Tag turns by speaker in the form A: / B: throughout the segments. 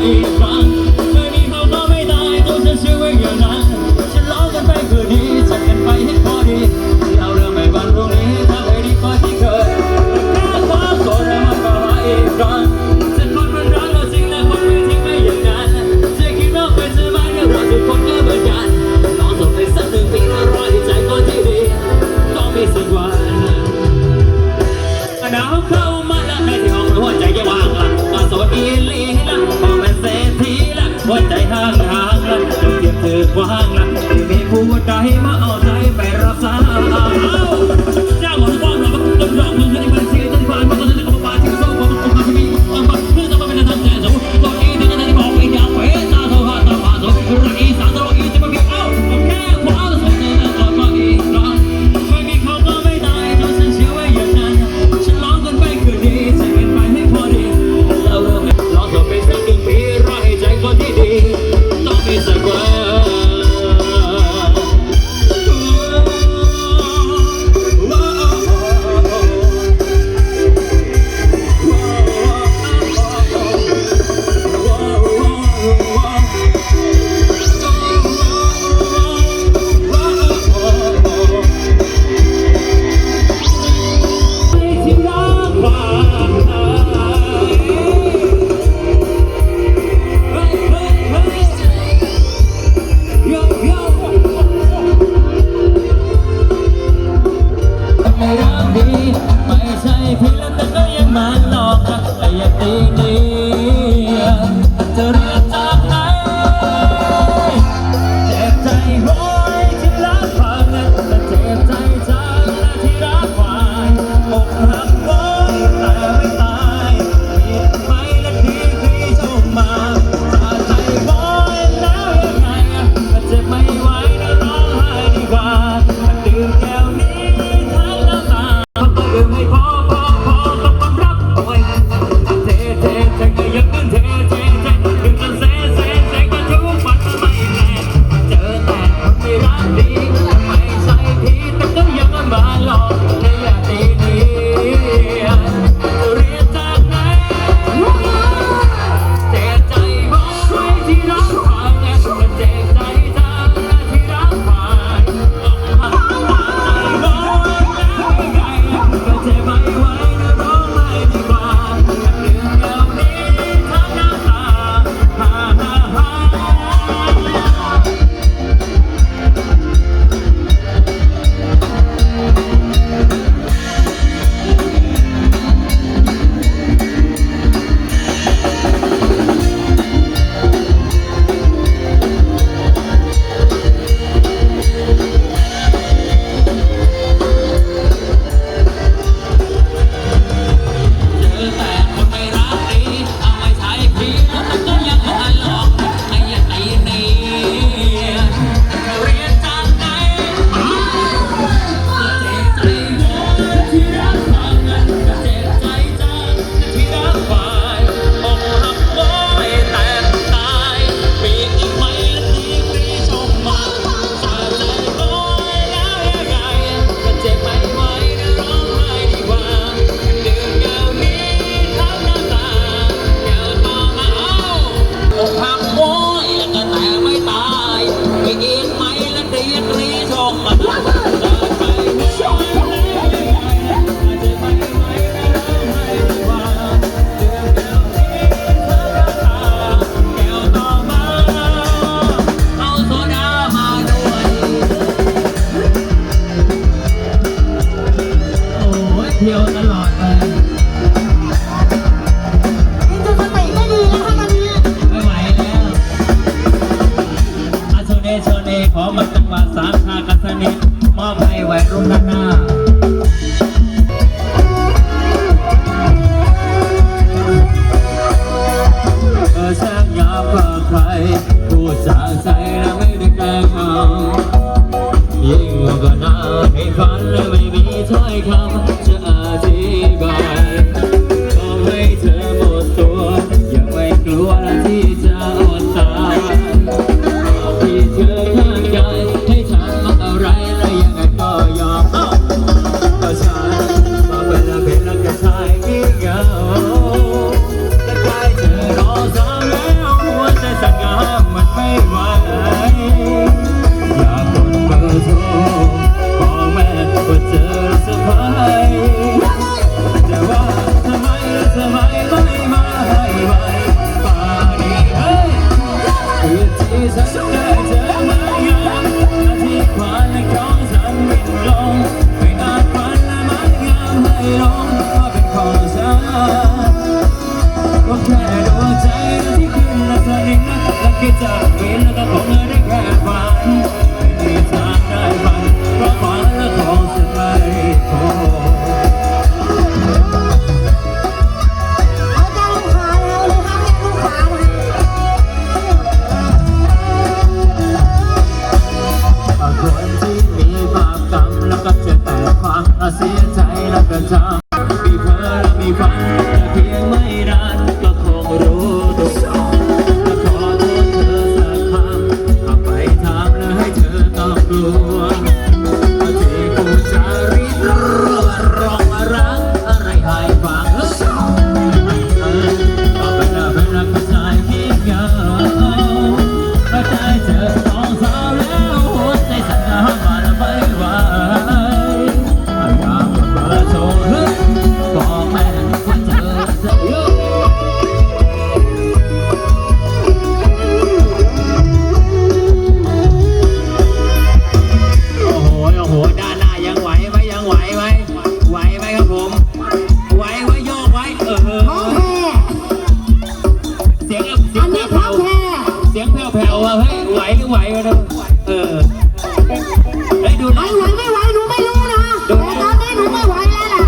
A: แถึงไหวก็ได้เออไอ้ดูไนะ ไหวไม่ไหวดูไม่รู้นะแต่ตอนนี้หนูไม่ไหวแล้วล่ะ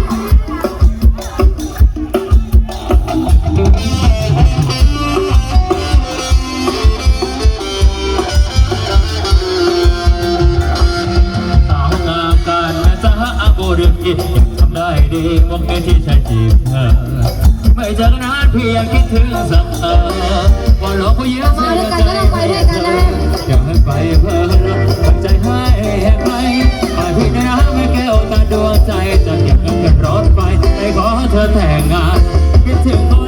A: สาวงามการนะจ๊ะอาโบเรื่องกินทำได้ดีมองเห็นที่ชาจีบเธอไม่เจอกนนานเพีย
B: งคิ
A: ดถึงสักเออ เรอผู้หญิมาด้วยกั
B: นก็ต้อ
A: งไปด้วย
B: กั
A: น
B: นะอ
A: ย่าให้ไปเพลินใจให้ไปไปพี่นะไม่แก้วตาดวงใจจะเก็บเงินรถไปไปขอเธอแต่งงานคิดถึง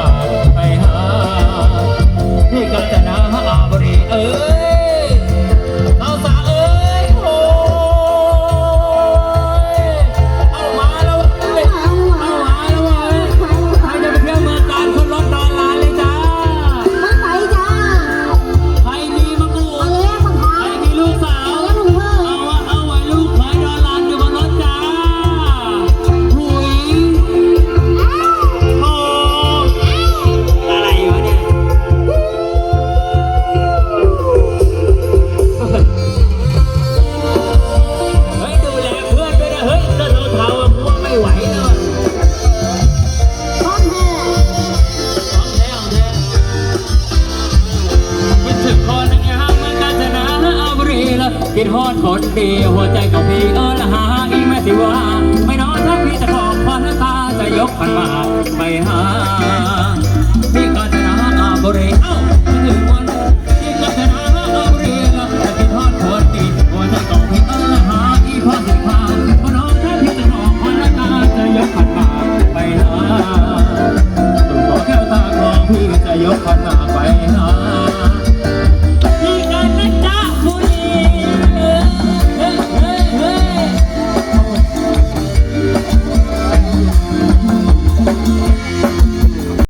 A: mama. ทีหัวใจกับพี่เออละหาอีแม่สิว่า ไม่นอนถ้าพี่จะขอความน้ำตาจะยกขันมาไปหา